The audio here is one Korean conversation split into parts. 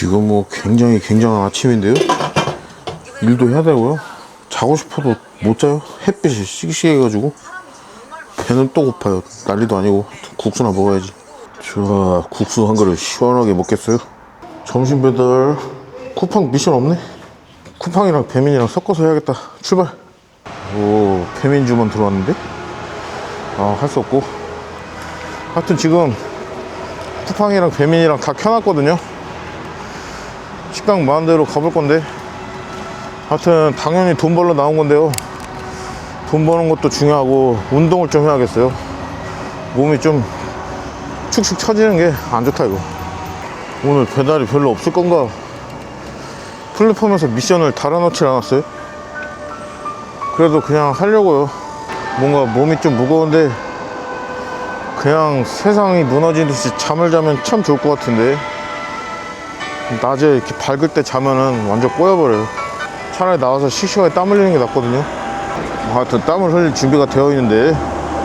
지금 뭐 굉장히 굉장한 아침인데요. 일도 해야 되고요. 자고 싶어도 못 자요. 햇빛이 씩씩해가지고 배는 또 고파요. 난리도 아니고 국수나 먹어야지. 자, 국수 한 그릇 시원하게 먹겠어요. 점심 배달 쿠팡 미션 없네. 쿠팡이랑 배민이랑 섞어서 해야겠다. 출발. 오, 배민주만 들어왔는데? 아, 할 수 없고. 하여튼 지금 쿠팡이랑 배민이랑 다 켜놨거든요. 식당 마음대로 가볼 건데. 하여튼 당연히 돈 벌러 나온 건데요. 돈 버는 것도 중요하고 운동을 좀 해야겠어요. 몸이 좀 축축 처지는 게 안 좋다 이거. 오늘 배달이 별로 없을 건가? 플랫폼에서 미션을 달아놓질 않았어요. 그래도 그냥 하려고요. 뭔가 몸이 좀 무거운데 그냥 세상이 무너지듯이 잠을 자면 참 좋을 것 같은데 낮에 이렇게 밝을 때 자면은 완전 꼬여버려요. 차라리 나와서 씩씩하게 땀 흘리는 게 낫거든요. 하여튼 땀을 흘릴 준비가 되어 있는데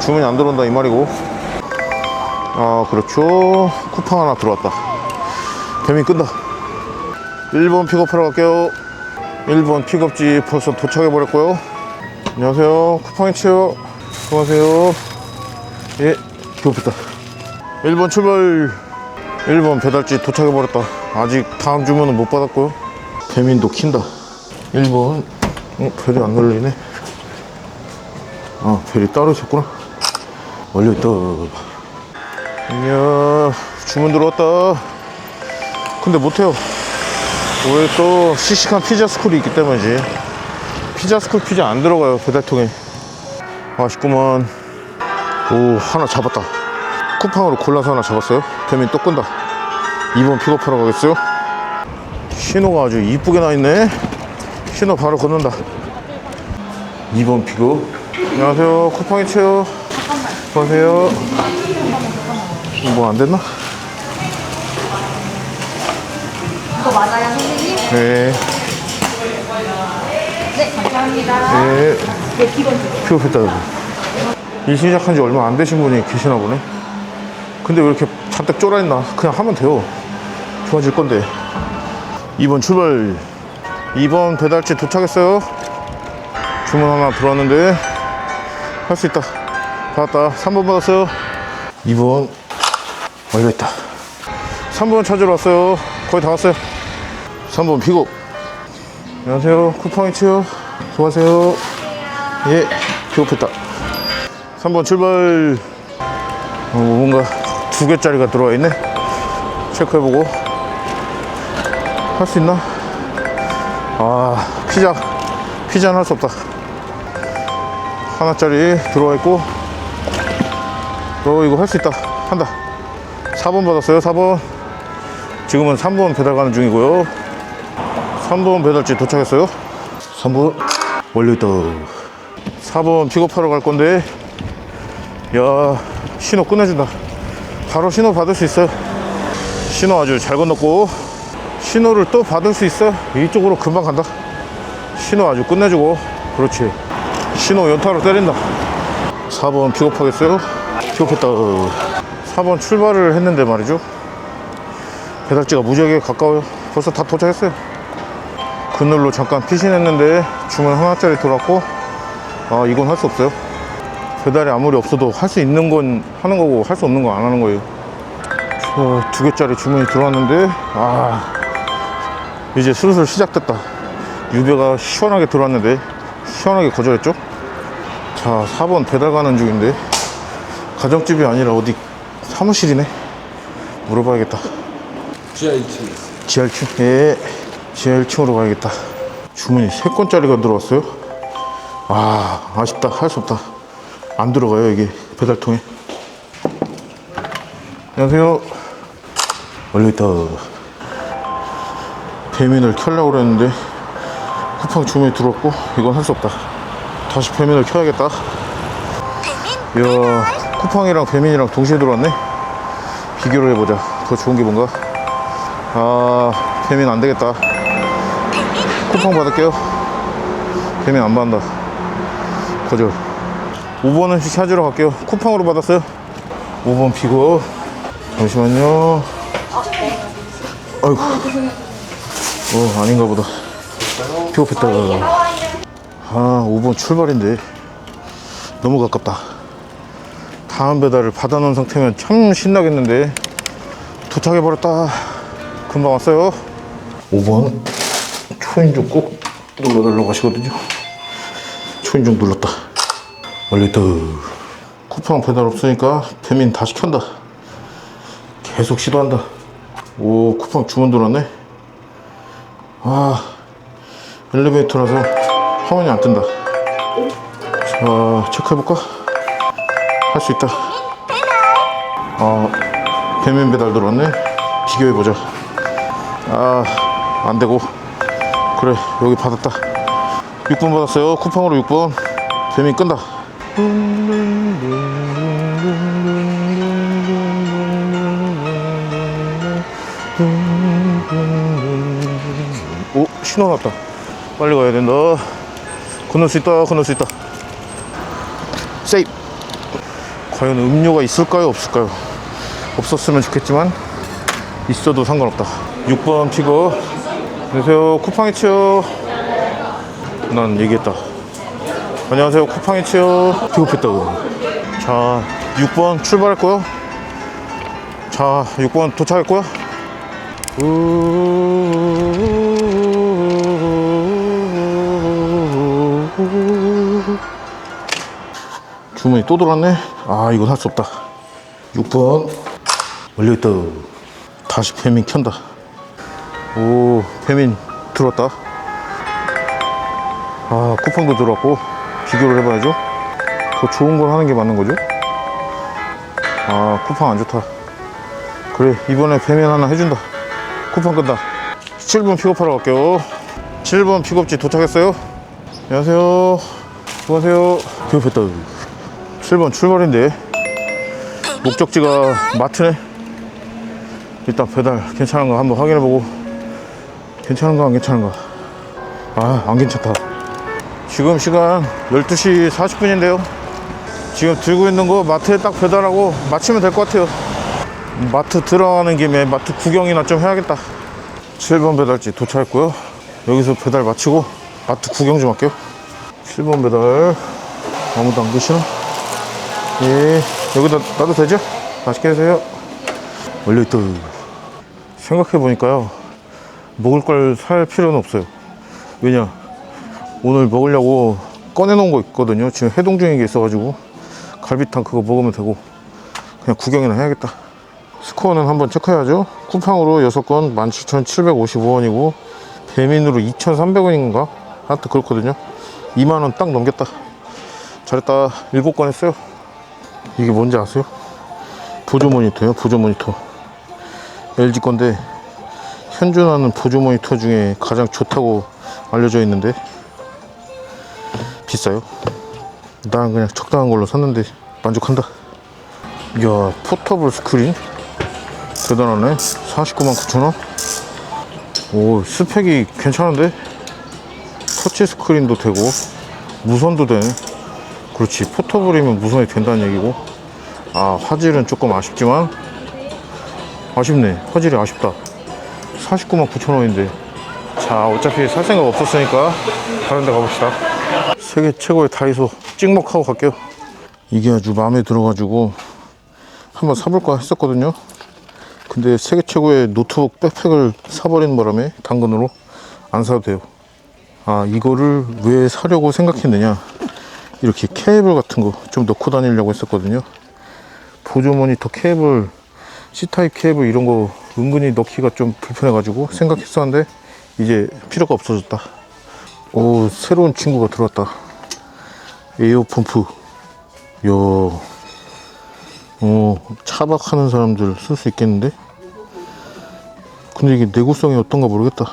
주문이 안 들어온다 이 말이고. 아 그렇죠. 쿠팡 하나 들어왔다. 배민 끈다. 1번 픽업하러 갈게요. 1번 픽업지 벌써 도착해 버렸고요. 안녕하세요. 쿠팡이 치요 안녕하세요. 예 픽업했다. 1번 출발. 1번 배달지 도착해 버렸다 아직 다음 주문은 못 받았고요. 배민도 킨다. 1번 어, 벨이 안 눌리네. 아 벨이 따로 있었구나. 원려있다. 안녕. 주문 들어왔다. 근데 못해요. 왜또 시식한 피자 스쿨이 있기 때문이지. 피자 스쿨 피자 안 들어가요 배달통에. 맛있구만. 오 하나 잡았다. 쿠팡으로 골라서 하나 잡았어요? 배민 또 끈다 2번 픽업하러 가겠어요? 신호가 아주 이쁘게 나 있네. 신호 바로 걷는다. 2번 픽업. 안녕하세요. 쿠팡이 채요 안녕하세요. 뭐 안 됐나? 이거 맞아요, 선생님? 네. 네, 감사합니다. 네. 네, 기본 주세요. 픽업했다. 여기 일 시작한 지 얼마 안 되신 분이 계시나 보네. 근데 왜 이렇게 잔뜩 쫄아있나? 그냥 하면 돼요 좋아질 건데. 2번 출발 2번 배달지 도착했어요. 주문 하나 들어왔는데 할 수 있다. 받았다. 3번 받았어요. 2번 완료했다. 3번 찾으러 왔어요. 거의 다 왔어요. 3번 픽업 안녕하세요. 쿠팡이 치요. 수고하세요. 예 픽업했다. 3번 출발. 어, 뭔가 두 개짜리가 들어와 있네. 체크해보고 할 수 있나? 아 피자 피자는 할 수 없다. 하나짜리 들어와 있고 어 이거 할 수 있다. 한다. 4번 받았어요 4번 지금은 3번 배달 가는 중이고요. 3번 배달지 도착했어요. 3번 완료했다 4번 픽업하러 갈 건데 야 신호 끝내준다. 바로 신호 받을 수 있어요. 신호 아주 잘 건넜고 신호를 또 받을 수 있어? 이쪽으로 금방 간다. 신호 아주 끝내주고. 그렇지. 신호 연타로 때린다. 4번 픽업하겠어요? 픽업했다. 4번 출발을 했는데 말이죠. 배달지가 무지하게 가까워요. 벌써 다 도착했어요. 그늘로 잠깐 피신했는데 주문 하나짜리 들어왔고 아 이건 할 수 없어요. 배달이 아무리 없어도 할 수 있는 건 하는 거고 할 수 없는 건 안 하는 거예요. 저두 개짜리 주문이 들어왔는데 아 이제 슬슬 시작됐다. 유배가 시원하게 들어왔는데 시원하게 거절했죠? 자 4번 배달 가는 중인데 가정집이 아니라 어디 사무실이네? 물어봐야겠다. 지하 2층. 지하 1층? 예 지하 1층으로 가야겠다. 주문이 3건짜리가 들어왔어요. 아 아쉽다. 할 수 없다. 안 들어가요 이게 배달통에. 안녕하세요. 원래있다 배민을 켜려고 그랬는데 쿠팡 주문이 들어왔고 이건 할 수 없다. 다시 배민을 켜야겠다. 이야 쿠팡이랑 배민이랑 동시에 들어왔네. 비교를 해보자. 더 좋은 게 뭔가? 아 배민 안 되겠다. 쿠팡 받을게요. 배민 안 받는다. 거절. 5번은 찾으러 갈게요. 쿠팡으로 받았어요. 5번 피고. 잠시만요. 아 아이고. 어, 아닌가 보다. 피고했다 아, 5번 출발인데. 너무 가깝다. 다음 배달을 받아놓은 상태면 참 신나겠는데. 도착해버렸다. 금방 왔어요. 5번. 초인종 꼭 눌러달라고 하시거든요. 초인종 눌렀다. 원래도 쿠팡 배달 없으니까 배민 다시 켠다. 계속 시도한다. 오, 쿠팡 주문 들어왔네. 아, 엘리베이터라서 화면이 안 뜬다. 자, 체크해볼까? 할 수 있다. 아, 배민 배달 들어왔네. 비교해보자. 아, 안 되고. 그래, 여기 받았다. 6번 받았어요. 쿠팡으로 6번. 배민 끈다. 오, 신호 났다. 빨리 가야 된다. 건널 수 있다, 건널 수 있다. 세이브. 과연 음료가 있을까요, 없을까요? 없었으면 좋겠지만, 있어도 상관없다. 6번 픽업. 안녕하세요, 쿠팡이치요. 난 얘기했다. 안녕하세요, 쿠팡이치요. 픽업했다고. 자, 6번 출발했고요. 자, 6번 도착했고요. 주문이 또 들어왔네. 아, 이건 할 수 없다. 6번 올려있다. 다시 페민 켠다. 오, 페민 들어왔다. 아, 쿠팡도 들어왔고 비교를 해봐야죠. 더 좋은 걸 하는 게 맞는 거죠? 아, 쿠팡 안 좋다. 그래, 이번에 페민 하나 해준다. 쿠팡 끈다. 7번 픽업하러 갈게요. 7번 픽업지 도착했어요. 안녕하세요. 수고하세요. 픽업했다. 7번 출발인데 목적지가 마트네. 일단 배달 괜찮은가 한번 확인해보고 괜찮은가 안 괜찮은가. 아, 안 괜찮다. 지금 시간 12시 40분인데요. 지금 들고 있는 거 마트에 딱 배달하고 마치면 될 것 같아요. 마트 들어가는 김에 마트 구경이나 좀 해야겠다. 7번 배달지 도착했고요. 여기서 배달 마치고 마트 구경 좀 할게요. 7번 배달 아무도 안 계시나? 예, 여기다 놔도 되죠? 맛있게 드세요. 원래또 생각해 보니까요, 먹을 걸 살 필요는 없어요. 왜냐, 오늘 먹으려고 꺼내놓은 거 있거든요. 지금 해동 중인 게 있어가지고 갈비탕 그거 먹으면 되고 그냥 구경이나 해야겠다. 스코어는 한번 체크해야죠. 쿠팡으로 6건 17,755원이고 배민으로 2,300원인가? 하여튼 그렇거든요. 2만원 딱 넘겼다. 잘했다. 7건 했어요. 이게 뭔지 아세요? 보조 모니터요. 보조 모니터. LG 건데 현존하는 보조 모니터 중에 가장 좋다고 알려져 있는데 비싸요. 난 그냥 적당한 걸로 샀는데 만족한다. 이야 포터블 스크린 대단하네 49만 9천원 오 스펙이 괜찮은데 터치 스크린도 되고 무선도 되네 그렇지. 포터블이면 무선이 된다는 얘기고. 아 화질은 조금 아쉽지만 아쉽네. 화질이 아쉽다. 49만 9천원인데. 자 어차피 살 생각 없었으니까 다른 데 가봅시다. 세계 최고의 다이소 찍먹하고 갈게요. 이게 아주 마음에 들어가지고 한번 사볼까 했었거든요. 근데 세계 최고의 노트북 백팩을 사버리는 바람에 당근으로 안 사도 돼요. 아 이거를 왜 사려고 생각했느냐 이렇게 케이블 같은 거 좀 넣고 다니려고 했었거든요 보조 모니터 케이블 C타입 케이블 이런 거 은근히 넣기가 좀 불편해 가지고 생각했었는데 이제 필요가 없어졌다 오 새로운 친구가 들어왔다 에어 펌프 야 어, 차박하는 사람들 쓸 수 있겠는데? 근데 이게 내구성이 어떤가 모르겠다.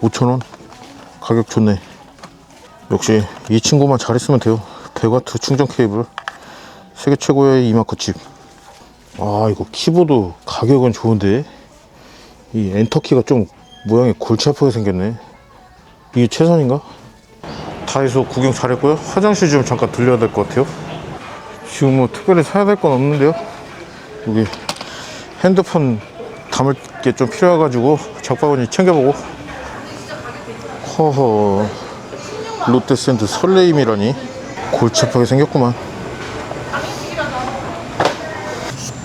5,000원? 가격 좋네. 역시 이 친구만 잘 있으면 돼요. 100W 충전 케이블. 세계 최고의 이마커 칩. 아, 이거 키보드 가격은 좋은데, 이 엔터키가 좀 모양이 골치 아프게 생겼네. 이게 최선인가? 다이소 구경 잘했고요. 화장실 좀 잠깐 들려야 될 것 같아요. 지금 뭐 특별히 사야 될 건 없는데요. 여기 핸드폰 담을 게 좀 필요해가지고 장바구니 챙겨보고 허허 롯데샌드 설레임이라니 골치 아프게 생겼구만.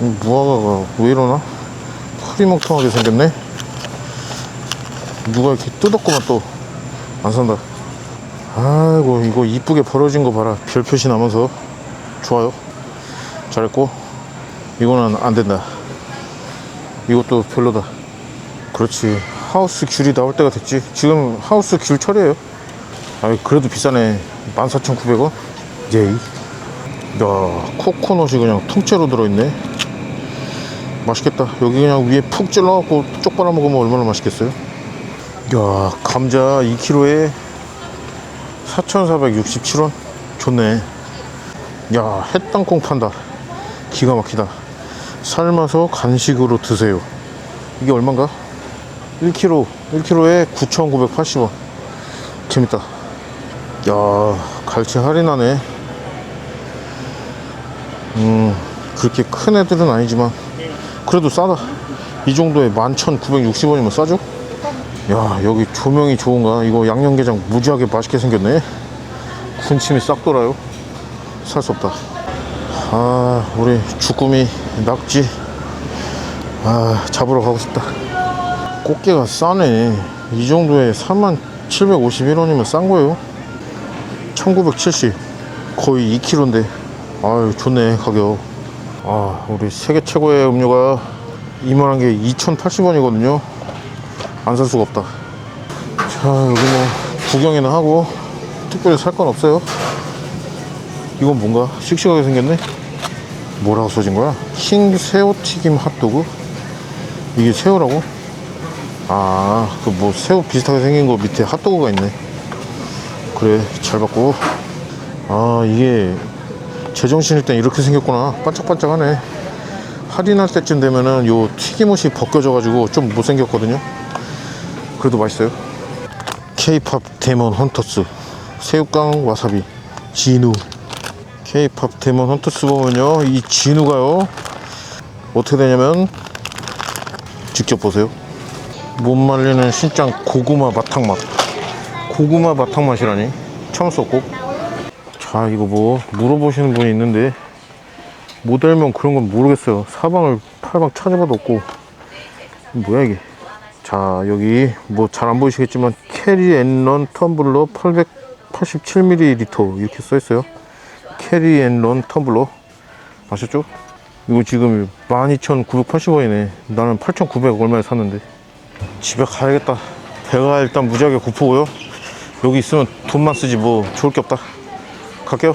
음, 무화과가 왜 이러나? 흐리멍텅하게 생겼네. 누가 이렇게 뜯었구만 또. 안 산다. 아이고 이거 이쁘게 벌어진 거 봐라. 별 표시 나면서. 좋아요. 잘했고. 이거는 안 된다. 이것도 별로다. 그렇지. 하우스 귤이 나올 때가 됐지. 지금 하우스 귤 철이에요 아 그래도 비싸네. 14,900원? 예이 야 코코넛이 그냥 통째로 들어있네. 맛있겠다. 여기 그냥 위에 푹 찔러갖고 쪽 빨아 먹으면 얼마나 맛있겠어요? 야 감자 2kg에 4,467원? 좋네. 야 햇땅콩 판다. 기가 막히다. 삶아서 간식으로 드세요. 이게 얼만가? 1kg 1kg에 9,980원. 재밌다 야 갈치 할인하네. 음 그렇게 큰 애들은 아니지만 그래도 싸다. 이 정도에 11,960원이면 싸죠? 야 여기 조명이 좋은가? 이거 양념게장 무지하게 맛있게 생겼네. 군침이 싹 돌아요. 살 수 없다. 아 우리 주꾸미 낙지. 아 잡으러 가고 싶다. 꽃게가 싸네. 이 정도에 3751원이면 싼 거예요 1970 거의 2kg인데 아유 좋네 가격 아 우리 세계 최고의 음료가 이만한 게 2080원이거든요 안 살 수가 없다 자 여기 뭐 구경이나 하고 특별히 살 건 없어요 이건 뭔가 씩씩하게 생겼네 뭐라고 써진 거야? 킹 새우튀김 핫도그? 이게 새우라고? 아, 그 뭐 새우 비슷하게 생긴 거 밑에 핫도그가 있네. 그래, 잘 봤고. 아, 이게 제정신일 땐 이렇게 생겼구나. 반짝반짝하네. 할인할 때쯤 되면은 요 튀김옷이 벗겨져 가지고 좀 못생겼거든요. 그래도 맛있어요. 케이팝 데몬 헌터스. 새우깡 와사비. 진우. 케이팝 데몬 헌터스 보면요. 이 진우가요. 어떻게 되냐면 직접 보세요. 못 말리는 신짱 고구마 바탕 맛. 고구마 바탕 맛이라니. 처음 썼고. 자, 이거 뭐 물어보시는 분이 있는데 모델명 그런 건 모르겠어요. 사방을 팔방 찾아봐도 없고. 뭐야 이게? 자, 여기 뭐 잘 안 보이시겠지만 캐리 앤런 텀블러 887ml 이렇게 써 있어요. 캐리 앤런 텀블러 아셨죠? 이거 지금 12,980원이네. 나는 8,900 얼마에 샀는데. 집에 가야겠다. 배가 일단 무지하게 고프고요. 여기 있으면 돈만 쓰지 뭐 좋을 게 없다. 갈게요.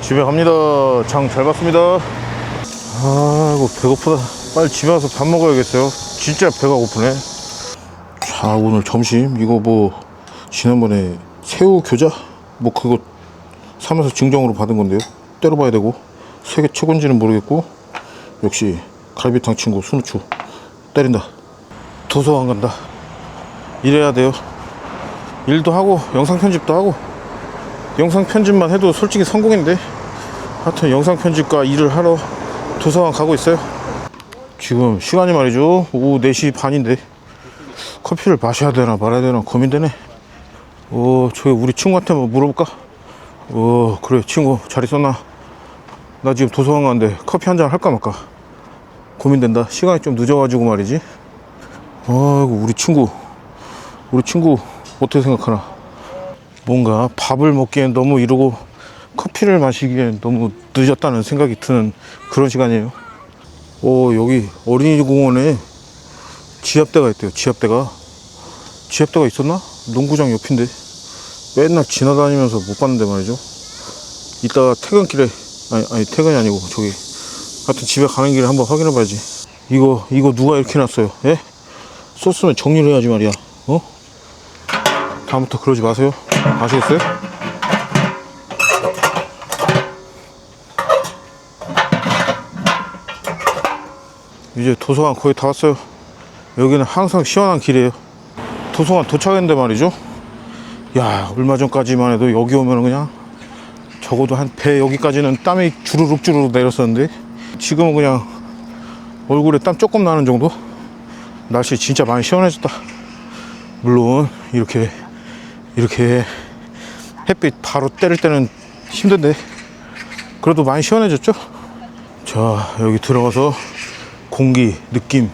집에 갑니다. 장 잘 봤습니다. 아이고 배고프다. 빨리 집에 가서 밥 먹어야겠어요. 진짜 배가 고프네. 자 오늘 점심 이거 뭐 지난번에 새우 교자 뭐 그거 사면서 증정으로 받은 건데요. 때려봐야 되고 세계 최고인지는 모르겠고 역시 갈비탕 친구 순우추 때린다. 도서관 간다. 이래야 돼요. 일도 하고 영상 편집도 하고 영상 편집만 해도 솔직히 성공인데 하여튼 영상 편집과 일을 하러 도서관 가고 있어요. 지금 시간이 말이죠. 오후 4시 반인데 커피를 마셔야 되나 말아야 되나 고민되네. 어, 저기 우리 친구한테 한번 물어볼까? 어, 그래 친구 잘 있었나? 나 지금 도서관 가는데 커피 한 잔 할까 말까? 고민된다. 시간이 좀 늦어가지고 말이지. 아이고 우리 친구 우리 친구 어떻게 생각하나 뭔가 밥을 먹기엔 너무 이러고 커피를 마시기엔 너무 늦었다는 생각이 드는 그런 시간이에요 오 여기 어린이 공원에 지압대가 있대요 지압대가 지압대가 있었나? 농구장 옆인데 맨날 지나다니면서 못 봤는데 말이죠 이따가 퇴근길에 아니, 아니 퇴근이 아니고 저기 하여튼 집에 가는 길에 한번 확인해 봐야지 이거 이거 누가 이렇게 놨어요 예? 썼으면 정리를 해야지 말이야. 어? 다음부터 그러지 마세요. 아시겠어요? 이제 도서관 거의 다 왔어요. 여기는 항상 시원한 길이에요. 도서관 도착했는데 말이죠. 야, 얼마 전까지만 해도 여기 오면 그냥 적어도 한 배 여기까지는 땀이 주르륵 주르륵 내렸었는데 지금은 그냥 얼굴에 땀 조금 나는 정도? 날씨 진짜 많이 시원해졌다. 물론 이렇게 이렇게 햇빛 바로 때릴 때는 힘든데 그래도 많이 시원해졌죠? 자 여기 들어가서 공기 느낌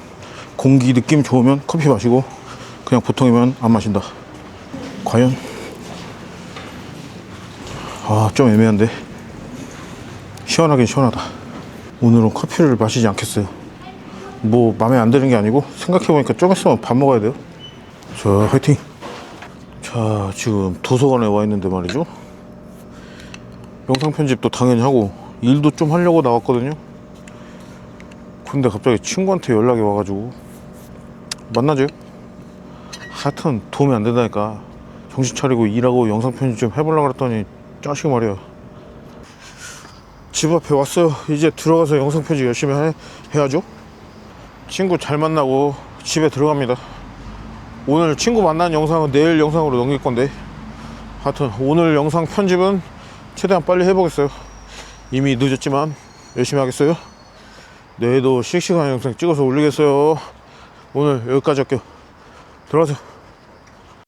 공기 느낌 좋으면 커피 마시고 그냥 보통이면 안 마신다. 과연 아 좀 애매한데 시원하긴 시원하다. 오늘은 커피를 마시지 않겠어요. 뭐 마음에 안 드는 게 아니고 생각해보니까 좀 있으면 밥 먹어야 돼요. 자 화이팅. 자 지금 도서관에 와 있는데 말이죠. 영상 편집도 당연히 하고 일도 좀 하려고 나왔거든요. 근데 갑자기 친구한테 연락이 와가지고 만나죠. 하여튼 도움이 안 된다니까 정신 차리고 일하고 영상 편집 좀 해보려고 그랬더니 짜식 말이야. 집 앞에 왔어요. 이제 들어가서 영상 편집 열심히 해, 해야죠. 친구 잘 만나고 집에 들어갑니다. 오늘 친구 만난 영상은 내일 영상으로 넘길 건데 하여튼 오늘 영상 편집은 최대한 빨리 해보겠어요. 이미 늦었지만 열심히 하겠어요. 내일도 씩씩한 영상 찍어서 올리겠어요. 오늘 여기까지 할게요. 들어가세요.